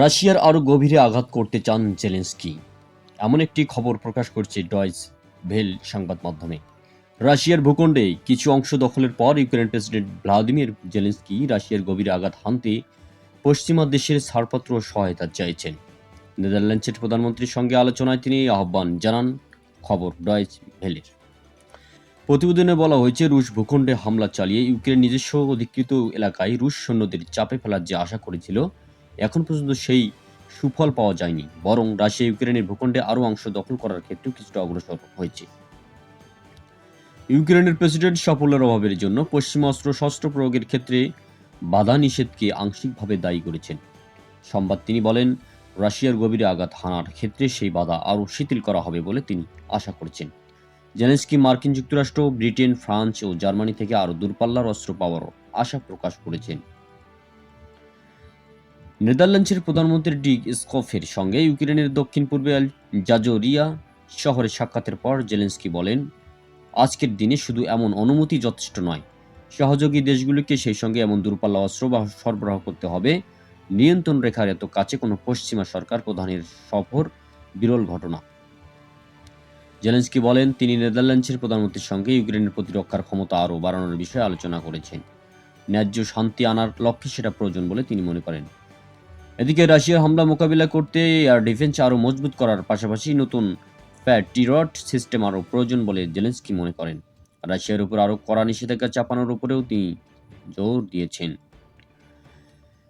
রাশিয়ার আরও গভীরে আঘাত করতে চান জেলেন্সকি। এমন একটি খবর প্রকাশ করছে ডয়েস ভেল সংবাদ মাধ্যমে। রাশিয়ার ভূখণ্ডে কিছু অংশ দখলের পর ইউক্রেন প্রেসিডেন্ট ভ্লাদিমির জেলেন্সকি রাশিয়ার গভীরে আঘাত হানতে পশ্চিমা দেশের ছাড়পত্র সহায়তা চাইছেন। নেদারল্যান্ডসের প্রধানমন্ত্রীর সঙ্গে আলোচনায় তিনি আহ্বান জানান খবর ডয়েস ভেলের। প্রতিবেদনে বলা হয়েছে, রুশ ভূখণ্ডে হামলা চালিয়ে ইউক্রেন নিজস্ব অধিকৃত এলাকায় রুশ সৈন্যদের চাপে ফেলার যে আশা করেছিল এখন পর্যন্ত সেই সুফল পাওয়া যায়নি। বরং রাশিয়া, ইউক্রেনের ভূখণ্ডে আরও অংশ দখল করার ক্ষেত্রেও কিছুটা অগ্রসর হয়েছে। ইউক্রেনের প্রেসিডেন্ট সাফল্যের অভাবের জন্য পশ্চিমা অস্ত্র শস্ত্র প্রয়োগের ক্ষেত্রে বাধা নিষেধকে আংশিকভাবে দায়ী করেছেন। সংবাদ তিনি বলেন, রাশিয়ার গভীরে আঘাত হানার ক্ষেত্রে সেই বাধা আরও শিথিল করা হবে বলে তিনি আশা করছেন। জেলেন্সকি, মার্কিন যুক্তরাষ্ট্র, ব্রিটেন, ফ্রান্স ও জার্মানি থেকে আরও দূরপাল্লার অস্ত্র পাওয়ারও আশা প্রকাশ করেছেন। নেদারল্যান্ডসের প্রধানমন্ত্রী ডিক স্কফের সঙ্গে ইউক্রেনের দক্ষিণ পূর্বে জাজোরিয়া শহরে সাক্ষাতের পর জেলেন্সকি বলেন, আজকের দিনে শুধু এমন অনুমতি যথেষ্ট নয়। সহযোগী দেশগুলিকে সেই সঙ্গে এমন দূরপাল্লা অস্ত্র সরবরাহ করতে হবে। নিয়ন্ত্রণ রেখার এত কাছে কোনো পশ্চিমা সরকার প্রধানের সফর বিরল ঘটনা। জেলেন্সকি বলেন, তিনি নেদারল্যান্ডসের প্রধানমন্ত্রীর সঙ্গে ইউক্রেনের প্রতিরক্ষার ক্ষমতা আরও বাড়ানোর বিষয়ে আলোচনা করেছেন। ন্যায্য শান্তি আনার লক্ষ্যে সেটা প্রয়োজন বলে তিনি মনে করেন। এদিকে হামলা মোকাবিলা করতে এয়ার ডিফেন্স আরও মজবুত করার পাশাপাশি নতুন প্যাটিরট সিস্টেম আরও প্রয়োজন বলে জেলেন্সকি মনে করেন। রাশিয়ার উপর আরও কড়া নিষেধাজ্ঞা চাপানোর উপরেও তিনি জোর দিয়েছেন।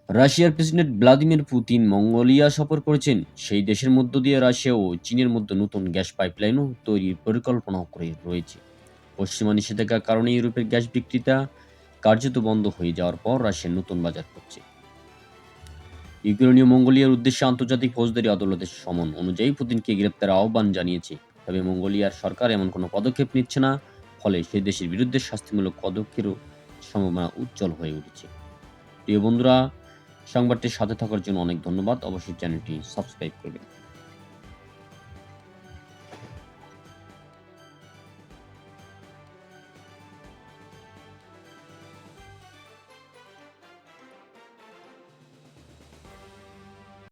রাশিয়ার প্রেসিডেন্ট ভ্লাদিমির পুতিন মঙ্গোলিয়া সফর করেছেন। সেই দেশের মধ্য দিয়ে রাশিয়া ও চীনের মধ্যে নতুন গ্যাস পাইপলাইনও তৈরির পরিকল্পনা করে রয়েছে। পশ্চিমা নিষেধাজ্ঞার কারণে ইউরোপের গ্যাস বিক্রিতা কার্যত বন্ধ হয়ে যাওয়ার পর রাশিয়া নতুন বাজার করছে। ইউক্রেনীয় মঙ্গোলিয়ার উদ্দেশ্যে আন্তর্জাতিক ফৌজদারি আদালতের সমন অনুযায়ী পুতিনকে গ্রেপ্তার আহ্বান জানিয়েছে। তবে মঙ্গোলিয়ার সরকার এমন কোনো পদক্ষেপ নিচ্ছে না, ফলে সে দেশের বিরুদ্ধে শাস্তিমূলক পদক্ষেপেরও সম্ভাবনা উজ্জ্বল হয়ে উঠেছে। প্রিয় বন্ধুরা, সংবাদটির সাথে থাকার জন্য অনেক ধন্যবাদ। অবশ্যই চ্যানেলটি সাবস্ক্রাইব করবেন।